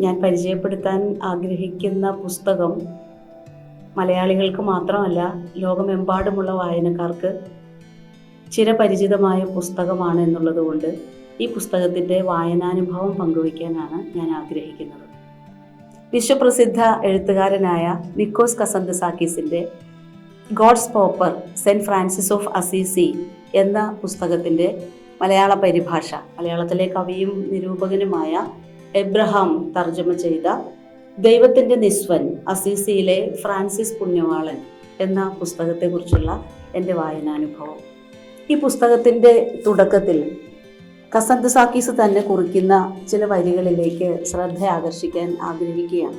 ഞാൻ പരിചയപ്പെടുത്താൻ ആഗ്രഹിക്കുന്ന പുസ്തകം മലയാളികൾക്ക് മാത്രമല്ല ലോകമെമ്പാടുമുള്ള വായനക്കാർക്ക് ചിരപരിചിതമായ പുസ്തകമാണ് എന്നുള്ളതുകൊണ്ട് ഈ പുസ്തകത്തിന്റെ വായനാനുഭവം പങ്കുവയ്ക്കാനാണ് ഞാൻ ആഗ്രഹിക്കുന്നത്. വിശ്വപ്രസിദ്ധ എഴുത്തുകാരനായ Nikos കസന്തസാക്കീസിന്റെ God's Pauper Saint Francis of Assisi എന്ന പുസ്തകത്തിന്റെ മലയാള പരിഭാഷ മലയാളത്തിലെ കവിയും നിരൂപകനുമായ എബ്രഹാം തർജമ ചെയ്ത ദൈവത്തിന്റെ നിസ്വൻ അസീസിയിലെ ഫ്രാൻസിസ് പുണ്യവാളൻ എന്ന പുസ്തകത്തെക്കുറിച്ചുള്ള എന്റെ വായനാനുഭവം. ഈ പുസ്തകത്തിന്റെ തുടക്കത്തിൽ കസന്ത് സാക്കീസ് തന്നെ കുറിക്കുന്ന ചില വരികളിലേക്ക് ശ്രദ്ധ ആകർഷിക്കാൻ ആഗ്രഹിക്കുകയാണ്.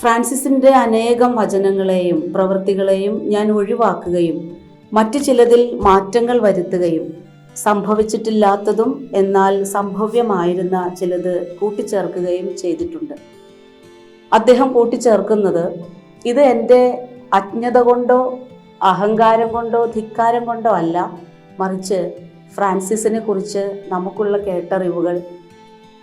ഫ്രാൻസിസിന്റെ അനേകം വചനങ്ങളെയും പ്രവൃത്തികളെയും ഞാൻ ഒഴിവാക്കുകയും മറ്റു ചിലതിൽ മാറ്റങ്ങൾ വരുത്തുകയും സംഭവിച്ചിട്ടില്ലാത്തതും എന്നാൽ സംഭവ്യമായിരുന്ന ചിലത് കൂട്ടിച്ചേർക്കുകയും ചെയ്തിട്ടുണ്ട്. അദ്ദേഹം കൂട്ടിച്ചേർക്കുന്നത് ഇത് എന്റെ അജ്ഞത കൊണ്ടോ അഹങ്കാരം കൊണ്ടോ ധിക്കാരം കൊണ്ടോ അല്ല. മറിച്ച് ഫ്രാൻസിസിനെ കുറിച്ച് നമുക്കുള്ള കേട്ടറിവുകൾ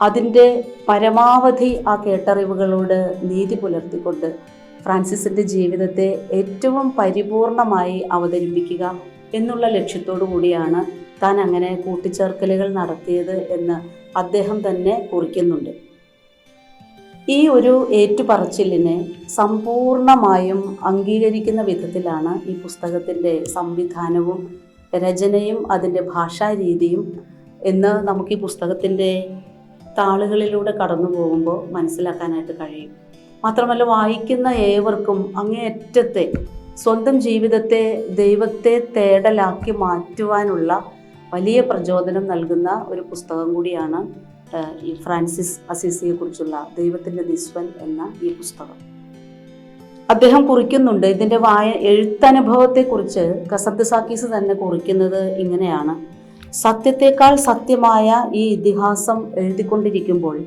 അതിന്റെ പരമാവധി ആ കേട്ടറിവുകളോട് നീതി പുലർത്തിക്കൊണ്ട് ഫ്രാൻസിസിന്റെ ജീവിതത്തെ ഏറ്റവും പരിപൂർണമായി അവതരിപ്പിക്കുക എന്നുള്ള ലക്ഷ്യത്തോടു കൂടിയാണ് താൻ അങ്ങനെ കൂട്ടിച്ചേർക്കലുകൾ നടത്തിയത് എന്ന് അദ്ദേഹം തന്നെ കുറിക്കുന്നുണ്ട്. ഈ ഒരു ഏറ്റുപറച്ചിലിനെ സമ്പൂർണമായും അംഗീകരിക്കുന്ന വിധത്തിലാണ് ഈ പുസ്തകത്തിന്റെ സംവിധാനവും രചനയും അതിന്റെ ഭാഷാരീതിയും എന്ന് നമുക്ക് ഈ പുസ്തകത്തിന്റെ താളുകളിലൂടെ കടന്നു പോകുമ്പോൾ മനസ്സിലാക്കാനായിട്ട് കഴിയും. മാത്രമല്ല വായിക്കുന്ന ഏവർക്കും അങ്ങേയറ്റത്തെ സ്വന്തം ജീവിതത്തെ ദൈവത്തെ തേടലാക്കി മാറ്റുവാനുള്ള വലിയ പ്രചോദനം നൽകുന്ന ഒരു പുസ്തകം കൂടിയാണ് ഈ ഫ്രാൻസിസ് അസീസിയെ കുറിച്ചുള്ള ദൈവത്തിന്റെ നിസ്വൻ എന്ന ഈ പുസ്തകം. അദ്ദേഹം കുറിക്കുന്നുണ്ട് ഇതിന്റെ വായ എഴുത്തനുഭവത്തെക്കുറിച്ച് കസബ്ദ് സാക്കീസ് തന്നെ കുറിക്കുന്നത് ഇങ്ങനെയാണ്. സത്യത്തെക്കാൾ സത്യമായ ഈ ഇതിഹാസം എഴുതിക്കൊണ്ടിരിക്കുമ്പോൾ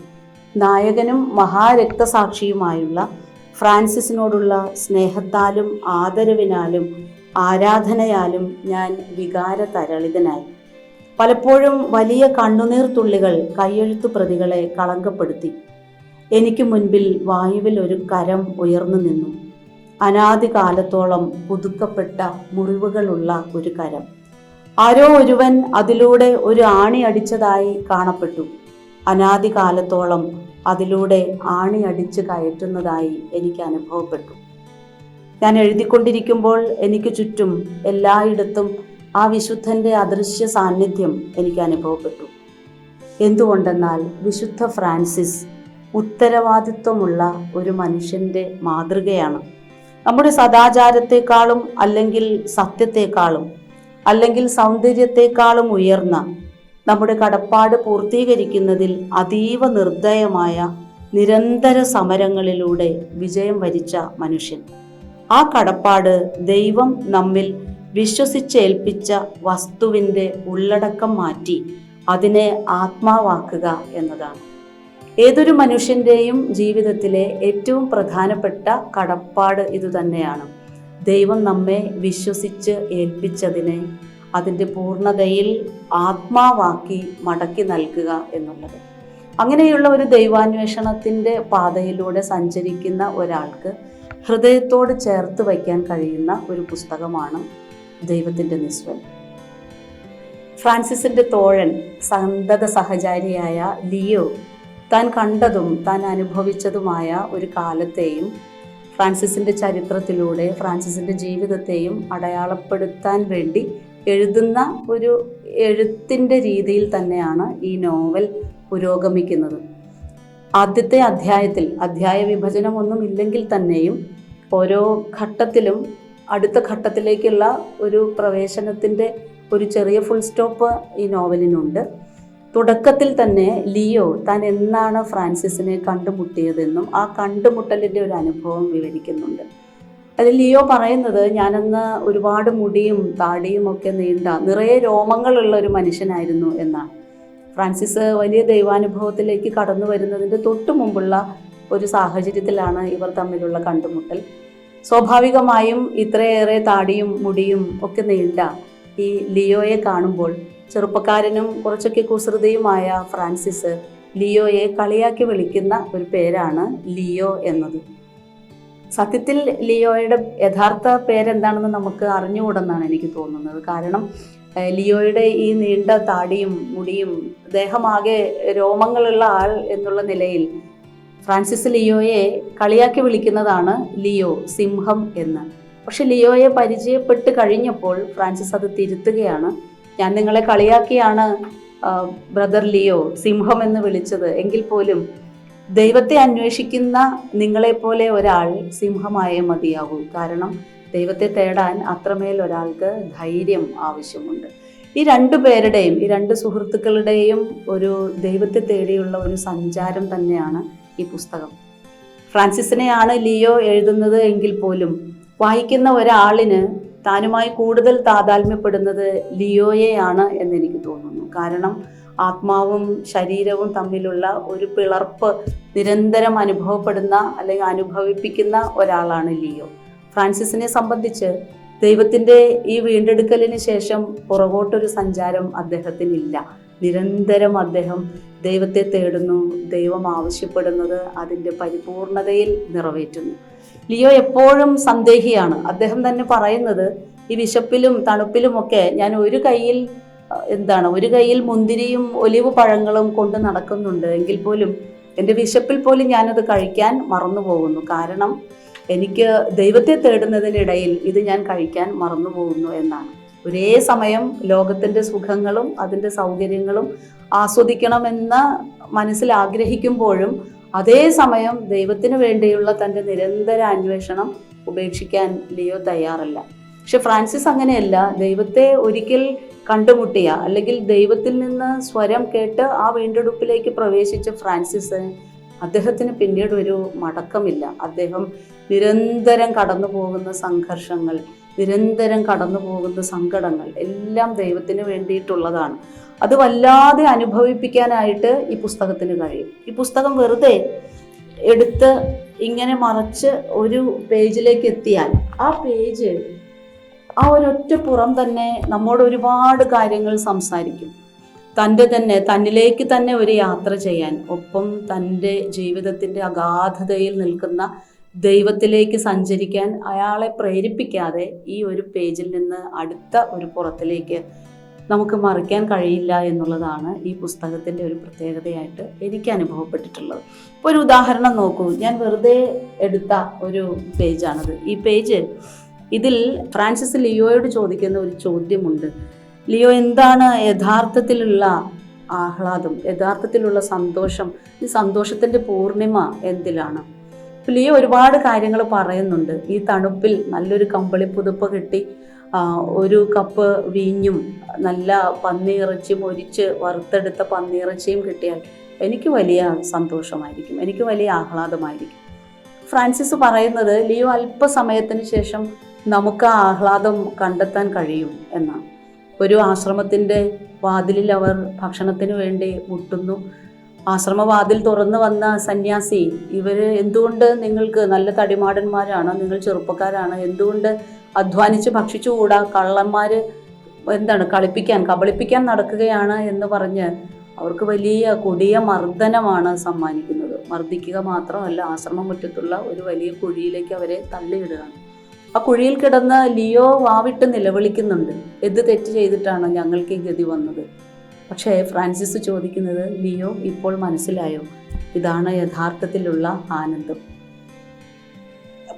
നായകനും മഹാരക്തസാക്ഷിയുമായുള്ള ഫ്രാൻസിസിനോടുള്ള സ്നേഹത്താലും ആദരവിനാലും ആരാധനയാലും ഞാൻ വികാരതരളിതനായി. പലപ്പോഴും വലിയ കണ്ണുനീർ തുള്ളികൾ കയ്യെഴുത്തു പ്രതികളെ കളങ്കപ്പെടുത്തി. എനിക്ക് മുൻപിൽ വായുവിൽ ഒരു കരം ഉയർന്നു നിന്നു. അനാദി കാലത്തോളം പുതുക്കപ്പെട്ട മുറിവുകളുള്ള ഒരു കരം. ആരോ ഒരുവൻ അതിലൂടെ ഒരു ആണി അടിച്ചതായി കാണപ്പെട്ടു. അനാദി കാലത്തോളം അതിലൂടെ ആണി അടിച്ച് കയറ്റുന്നതായി എനിക്ക് അനുഭവപ്പെട്ടു. ഞാൻ എഴുതിക്കൊണ്ടിരിക്കുമ്പോൾ എനിക്ക് ചുറ്റും എല്ലായിടത്തും ആ വിശുദ്ധന്റെ അദൃശ്യ സാന്നിധ്യം എനിക്ക് അനുഭവപ്പെട്ടു. എന്തുകൊണ്ടെന്നാൽ വിശുദ്ധ ഫ്രാൻസിസ് ഉത്തരവാദിത്വമുള്ള ഒരു മനുഷ്യന്റെ മാതൃകയാണ്. നമ്മുടെ സദാചാരത്തെക്കാളും അല്ലെങ്കിൽ സത്യത്തെക്കാളും അല്ലെങ്കിൽ സൗന്ദര്യത്തെക്കാളും ഉയർന്ന നമ്മുടെ കടപ്പാട് പൂർത്തീകരിക്കുന്നതിൽ അതീവ നിർദ്ദയമായ നിരന്തര സമരങ്ങളിലൂടെ വിജയം വരിച്ച മനുഷ്യൻ. ആ കടപ്പാട് ദൈവം നമ്മിൽ വിശ്വസിച്ചേൽപ്പിച്ച വസ്തുവിന്റെ ഉള്ളടക്കം മാറ്റി അതിനെ ആത്മാവാക്കുക എന്നതാണ്. ഏതൊരു മനുഷ്യന്റെയും ജീവിതത്തിലെ ഏറ്റവും പ്രധാനപ്പെട്ട കടപ്പാട് ഇതുതന്നെയാണ് ദൈവം നമ്മെ വിശ്വസിച്ച് ഏൽപ്പിച്ചതിനെ അതിന്റെ പൂർണതയിൽ ആത്മാവാക്കി മടക്കി നൽകുക എന്നുള്ളത്. അങ്ങനെയുള്ള ഒരു ദൈവാന്വേഷണത്തിന്റെ പാതയിലൂടെ സഞ്ചരിക്കുന്ന ഒരാൾക്ക് ഹൃദയത്തോട് ചേർത്ത് വയ്ക്കാൻ കഴിയുന്ന ഒരു പുസ്തകമാണ് ദൈവത്തിന്റെ നിസ്വരം ഫ്രാൻസിസിന്റെ തോഴൻ സന്തത സഹചാരിയായ ലിയോ താൻ കണ്ടതും താൻ അനുഭവിച്ചതുമായ ഒരു കാലത്തെയും ഫ്രാൻസിസിന്റെ ചരിത്രത്തിലൂടെ ഫ്രാൻസിസിന്റെ ജീവിതത്തെയും അടയാളപ്പെടുത്താൻ വേണ്ടി എഴുതുന്ന ഒരു എഴുത്തിന്റെ രീതിയിൽ തന്നെയാണ് ഈ നോവൽ പുരോഗമിക്കുന്നത്. ആദ്യത്തെ അധ്യായത്തിൽ അധ്യായ വിഭജനമൊന്നും ഇല്ലെങ്കിൽ തന്നെയും ഓരോ ഘട്ടത്തിലും അടുത്ത ഘട്ടത്തിലേക്കുള്ള ഒരു പ്രവേശനത്തിന്റെ ഒരു ചെറിയ ഫുൾ സ്റ്റോപ്പ് ഈ നോവലിനുണ്ട്. തുടക്കത്തിൽ തന്നെ ലിയോ താൻ എന്നാണ് ഫ്രാൻസിസിനെ കണ്ടുമുട്ടിയതെന്നും ആ കണ്ടുമുട്ടലിന്റെ ഒരു അനുഭവം വിവരിക്കുന്നുണ്ട്. അതിൽ ലിയോ പറയുന്നത് ഞാനന്ന് ഒരുപാട് മുടിയും താടിയും ഒക്കെ നീണ്ട നിറയെ രോമങ്ങളുള്ള ഒരു മനുഷ്യനായിരുന്നു എന്നാണ്. ഫ്രാൻസിസ് വലിയ ദൈവാനുഭവത്തിലേക്ക് കടന്നു വരുന്നതിന്റെ തൊട്ടു മുമ്പുള്ള ഒരു സാഹചര്യത്തിലാണ് ഇവർ തമ്മിലുള്ള കണ്ടുമുട്ടൽ. സ്വാഭാവികമായും ഇത്രയേറെ താടിയും മുടിയും ഒക്കെ നീണ്ട ഈ ലിയോയെ കാണുമ്പോൾ ചെറുപ്പക്കാരനും കുറച്ചൊക്കെ കുസൃതിയുമായ ഫ്രാൻസിസ് ലിയോയെ കളിയാക്കി വിളിക്കുന്ന ഒരു പേരാണ് ലിയോ എന്നത്. സത്യത്തിൽ ലിയോയുടെ യഥാർത്ഥ പേരെന്താണെന്ന് നമുക്ക് അറിഞ്ഞുകൂടെന്നാണ് എനിക്ക് തോന്നുന്നത്. കാരണം ലിയോയുടെ ഈ നീണ്ട താടിയും മുടിയും ദേഹമാകെ രോമങ്ങളുള്ള ആൾ എന്നുള്ള നിലയിൽ ഫ്രാൻസിസ് ലിയോയെ കളിയാക്കി വിളിക്കുന്നതാണ് ലിയോ സിംഹം എന്ന്. പക്ഷെ ലിയോയെ പരിചയപ്പെട്ട് കഴിഞ്ഞപ്പോൾ ഫ്രാൻസിസ് അത് തിരുത്തുകയാണ്. ഞാൻ നിങ്ങളെ കളിയാക്കിയാണ് ബ്രദർ ലിയോ സിംഹം എന്ന് വിളിച്ചത്. എങ്കിൽ പോലും ദൈവത്തെ അന്വേഷിക്കുന്ന നിങ്ങളെപ്പോലെ ഒരാൾ സിംഹമായേ മതിയാകൂ. കാരണം ദൈവത്തെ തേടാൻ അത്രമേൽ ഒരാൾക്ക് ധൈര്യം ആവശ്യമുണ്ട്. ഈ രണ്ടു പേരുടെയും ഈ രണ്ട് സുഹൃത്തുക്കളുടെയും ഒരു ദൈവത്തെ തേടിയുള്ള ഒരു സഞ്ചാരം തന്നെയാണ് ഈ പുസ്തകം. ഫ്രാൻസിസിനെയാണ് ലിയോ എഴുതുന്നത് എങ്കിൽ പോലും വായിക്കുന്ന ഒരാളിന് താനുമായി കൂടുതൽ താതാത്മ്യപ്പെടുന്നത് ലിയോയെയാണ് എന്ന് എനിക്ക് തോന്നുന്നു. കാരണം ആത്മാവും ശരീരവും തമ്മിലുള്ള ഒരു പിളർപ്പ് നിരന്തരം അനുഭവപ്പെടുന്ന അല്ലെങ്കിൽ അനുഭവിപ്പിക്കുന്ന ഒരാളാണ് ലിയോ. ഫ്രാൻസിസിനെ സംബന്ധിച്ച് ദൈവത്തിന്റെ ഈ വീണ്ടെടുക്കലിന് ശേഷം പുറകോട്ടൊരു സഞ്ചാരം അദ്ദേഹത്തിനില്ല. നിരന്തരം അദ്ദേഹം ദൈവത്തെ തേടുന്നു ദൈവം ആവശ്യപ്പെടുന്നത് അതിന്റെ പരിപൂർണതയിൽ നിറവേറ്റുന്നു. ലിയോ എപ്പോഴും സന്ദേഹിയാണ്. അദ്ദേഹം തന്നെ പറയുന്നത് ഈ വിശപ്പിലും തണുപ്പിലുമൊക്കെ ഞാൻ ഒരു കയ്യിൽ എന്താണ് ഒരു കയ്യിൽ മുന്തിരിയും ഒലിവ് പഴങ്ങളും കൊണ്ട് നടക്കുന്നുണ്ട്. എങ്കിൽ പോലും എന്റെ വിശപ്പിൽ പോലും ഞാനത് കഴിക്കാൻ മറന്നു പോകുന്നു കാരണം എനിക്ക് ദൈവത്തെ തേടുന്നതിനിടയിൽ ഇത് ഞാൻ കഴിക്കാൻ മറന്നു പോകുന്നു എന്നാണ്. ഒരേ സമയം ലോകത്തിന്റെ സുഖങ്ങളും അതിന്റെ സൗകര്യങ്ങളും ആസ്വദിക്കണമെന്ന് മനസ്സിൽ ആഗ്രഹിക്കുമ്പോഴും അതേ സമയം ദൈവത്തിന് വേണ്ടിയുള്ള തന്റെ നിരന്തര അന്വേഷണം ഉപേക്ഷിക്കാൻ ലിയോ തയ്യാറല്ല. പക്ഷെ ഫ്രാൻസിസ് അങ്ങനെയല്ല. ദൈവത്തെ ഒരിക്കൽ കണ്ടുമുട്ടിയ അല്ലെങ്കിൽ ദൈവത്തിൽ നിന്ന് സ്വരം കേട്ട് ആ വീണ്ടെടുപ്പിലേക്ക് പ്രവേശിച്ച ഫ്രാൻസിസ് അദ്ദേഹത്തിന് പിന്നീട് ഒരു മടക്കമില്ല. അദ്ദേഹം നിരന്തരം കടന്നു പോകുന്ന സംഘർഷങ്ങൾ നിരന്തരം കടന്നു പോകുന്ന സങ്കടങ്ങൾ എല്ലാം ദൈവത്തിന് വേണ്ടിയിട്ടുള്ളതാണ്. അത് വല്ലാതെ അനുഭവിപ്പിക്കാനായിട്ട് ഈ പുസ്തകത്തിന് കഴിയും. ഈ പുസ്തകം വെറുതെ എടുത്ത് ഇങ്ങനെ മറച്ച് ഒരു പേജിലേക്ക് എത്തിയാൽ ആ പേജ് ആ ഒരൊറ്റ പുറം തന്നെ നമ്മോട് ഒരുപാട് കാര്യങ്ങൾ സംസാരിക്കും. തന്റെ തന്നെ തന്നിലേക്ക് തന്നെ ഒരു യാത്ര ചെയ്യാൻ ഒപ്പം തന്റെ ജീവിതത്തിന്റെ അഗാധതയിൽ നിൽക്കുന്ന ദൈവത്തിലേക്ക് സഞ്ചരിക്കാൻ അയാളെ പ്രേരിപ്പിക്കാതെ ഈ ഒരു പേജിൽ നിന്ന് അടുത്ത ഒരു പുറത്തിലേക്ക് നമുക്ക് മറിക്കാൻ കഴിയില്ല എന്നുള്ളതാണ് ഈ പുസ്തകത്തിന്റെ ഒരു പ്രത്യേകതയായിട്ട് എനിക്ക് അനുഭവപ്പെട്ടിട്ടുള്ളത്. ഇപ്പോൾ ഒരു ഉദാഹരണം നോക്കൂ. ഞാൻ വെറുതെ എടുത്ത ഒരു പേജാണത്. ഈ പേജ് ഇതിൽ ഫ്രാൻസിസ് ലിയോയോട് ചോദിക്കുന്ന ഒരു ചോദ്യമുണ്ട്. ലിയോ എന്താണ് യഥാർത്ഥത്തിലുള്ള ആഹ്ലാദം? യഥാർത്ഥത്തിലുള്ള സന്തോഷം? ഈ സന്തോഷത്തിന്റെ പൂർണിമ എന്തിലാണ്? ഇപ്പൊ ലിയോ ഒരുപാട് കാര്യങ്ങൾ പറയുന്നുണ്ട്. ഈ തണുപ്പിൽ നല്ലൊരു കമ്പിളി പുതുപ്പ് കിട്ടി ഒരു കപ്പ് വീഞ്ഞും നല്ല പന്നിയിറച്ചിയും ഒരിച്ച് വറുത്തെടുത്ത പന്നിയിറച്ചിയും കിട്ടിയാൽ എനിക്ക് വലിയ സന്തോഷമായിരിക്കും. എനിക്ക് വലിയ ആഹ്ലാദമായിരിക്കും. ഫ്രാൻസിസ് പറയുന്നത് ലിയോ അല്പസമയത്തിന് ശേഷം നമുക്ക് ആ ആഹ്ലാദം കണ്ടെത്താൻ കഴിയും എന്നാണ്. ഒരു ആശ്രമത്തിന്റെ വാതിലിൽ അവർ ഭക്ഷണത്തിന് വേണ്ടി മുട്ടുന്നു. ആശ്രമവാതിൽ തുറന്നു വന്ന സന്യാസി ഇവർ എന്തുകൊണ്ട് നിങ്ങൾക്ക് നല്ല തടിമാടന്മാരാണ് നിങ്ങൾ ചെറുപ്പക്കാരാണ് എന്തുകൊണ്ട് അധ്വാനിച്ച് ഭക്ഷിച്ചുകൂടാ കള്ളന്മാർ എന്താണ് കളിപ്പിക്കാൻ കബളിപ്പിക്കാൻ നടക്കുകയാണ് എന്ന് പറഞ്ഞ് അവർക്ക് വലിയ കൊടിയ മർദ്ദനമാണ് സമ്മാനിക്കുന്നത്. മർദ്ദിക്കുക മാത്രമല്ല ആശ്രമം മുറ്റത്തുള്ള ഒരു വലിയ കുഴിയിലേക്ക് അവരെ തള്ളിയിടുകയാണ്. ആ കുഴിയിൽ കിടന്ന് ലിയോ വാവിട്ട് നിലവിളിക്കുന്നുണ്ട്. എന്ത് തെറ്റ് ചെയ്തിട്ടാണ് ഞങ്ങൾക്ക് ഈ ഗതി വന്നത്? പക്ഷേ ഫ്രാൻസിസ് ചോദിക്കുന്നത് ലിയോ ഇപ്പോൾ മനസ്സിലായോ? ഇതാണ് യഥാർത്ഥത്തിലുള്ള ആനന്ദം.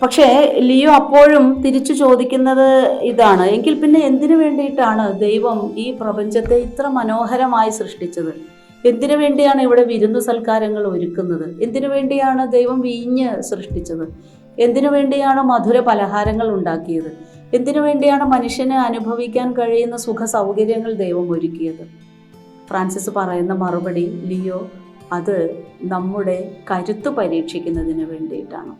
പക്ഷേ ലിയോ അപ്പോഴും തിരിച്ചു ചോദിക്കുന്നത് ഇതാണ്. എങ്കിൽ പിന്നെ എന്തിനു വേണ്ടിയിട്ടാണ് ദൈവം ഈ പ്രപഞ്ചത്തെ ഇത്ര മനോഹരമായി സൃഷ്ടിച്ചത്? എന്തിനു വേണ്ടിയാണ് ഇവിടെ വിരുന്നു സൽക്കാരങ്ങൾ ഒരുക്കുന്നത്? എന്തിനു വേണ്ടിയാണ് ദൈവം വീഞ്ഞ് സൃഷ്ടിച്ചത്? എന്തിനു വേണ്ടിയാണ് മധുര പലഹാരങ്ങൾ ഉണ്ടാക്കിയത്? എന്തിനു വേണ്ടിയാണ് മനുഷ്യന് അനുഭവിക്കാൻ കഴിയുന്ന സുഖ സൗകര്യങ്ങൾ ദൈവം ഒരുക്കിയത്? ഫ്രാൻസിസ് പറയുന്ന മറുപടി ലിയോ അത് നമ്മുടെ കരുത്ത് പരീക്ഷിക്കുന്നതിന് വേണ്ടിയിട്ടാണ്.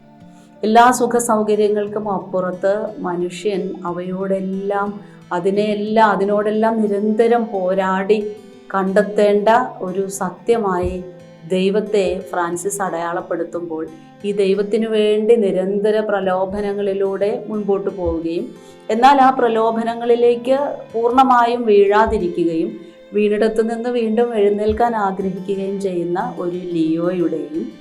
എല്ലാ സുഖ സൗകര്യങ്ങൾക്കും അപ്പുറത്ത് മനുഷ്യൻ അവയോടെല്ലാം അതിനെയെല്ലാം അതിനോടെല്ലാം നിരന്തരം പോരാടി കണ്ടെത്തേണ്ട ഒരു സത്യമായി ദൈവത്തെ ഫ്രാൻസിസ് അടയാളപ്പെടുത്തുമ്പോൾ ഈ ദൈവത്തിനു വേണ്ടി നിരന്തര പ്രലോഭനങ്ങളിലൂടെ മുൻപോട്ട് പോവുകയും എന്നാൽ ആ പ്രലോഭനങ്ങളിലേക്ക് പൂർണമായും വീഴാതിരിക്കുകയും വീണിടത്തു നിന്ന് വീണ്ടും എഴുന്നേൽക്കാൻ ആഗ്രഹിക്കുകയും ചെയ്യുന്ന ഒരു ലിയോയുടെയും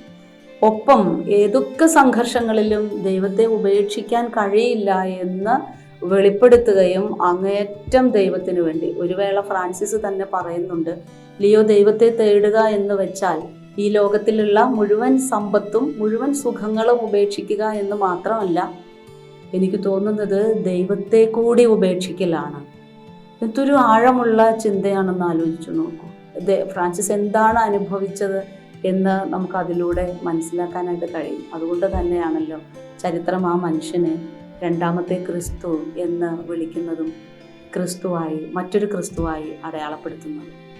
ഒപ്പം ഏതൊക്കെ സംഘർഷങ്ങളിലും ദൈവത്തെ ഉപേക്ഷിക്കാൻ കഴിയില്ല എന്ന് വെളിപ്പെടുത്തുകയും അങ്ങേറ്റം ദൈവത്തിന് വേണ്ടി. ഒരു വേള ഫ്രാൻസിസ് തന്നെ പറയുന്നുണ്ട് ലിയോ ദൈവത്തെ തേടുക എന്ന് വെച്ചാൽ ഈ ലോകത്തിലുള്ള മുഴുവൻ സമ്പത്തും മുഴുവൻ സുഖങ്ങളും ഉപേക്ഷിക്കുക എന്ന് മാത്രമല്ല എനിക്ക് തോന്നുന്നത് ദൈവത്തെ കൂടി ഉപേക്ഷിക്കലാണ്. എന്തൊരു ആഴമുള്ള ചിന്തയാണെന്ന് ആലോചിച്ചു നോക്കൂ. ഫ്രാൻസിസ് എന്താണ് അനുഭവിച്ചത് എന്ന് നമുക്ക് അതിലൂടെ മനസ്സിലാക്കാനായിട്ട് കഴിയും. അതുകൊണ്ട് തന്നെയാണല്ലോ ചരിത്രം ആ മനുഷ്യനെ രണ്ടാമത്തെ ക്രിസ്തു എന്ന് വിളിക്കുന്നതും ക്രിസ്തുവായി മറ്റൊരു ക്രിസ്തുവായി അടയാളപ്പെടുത്തുന്നതും.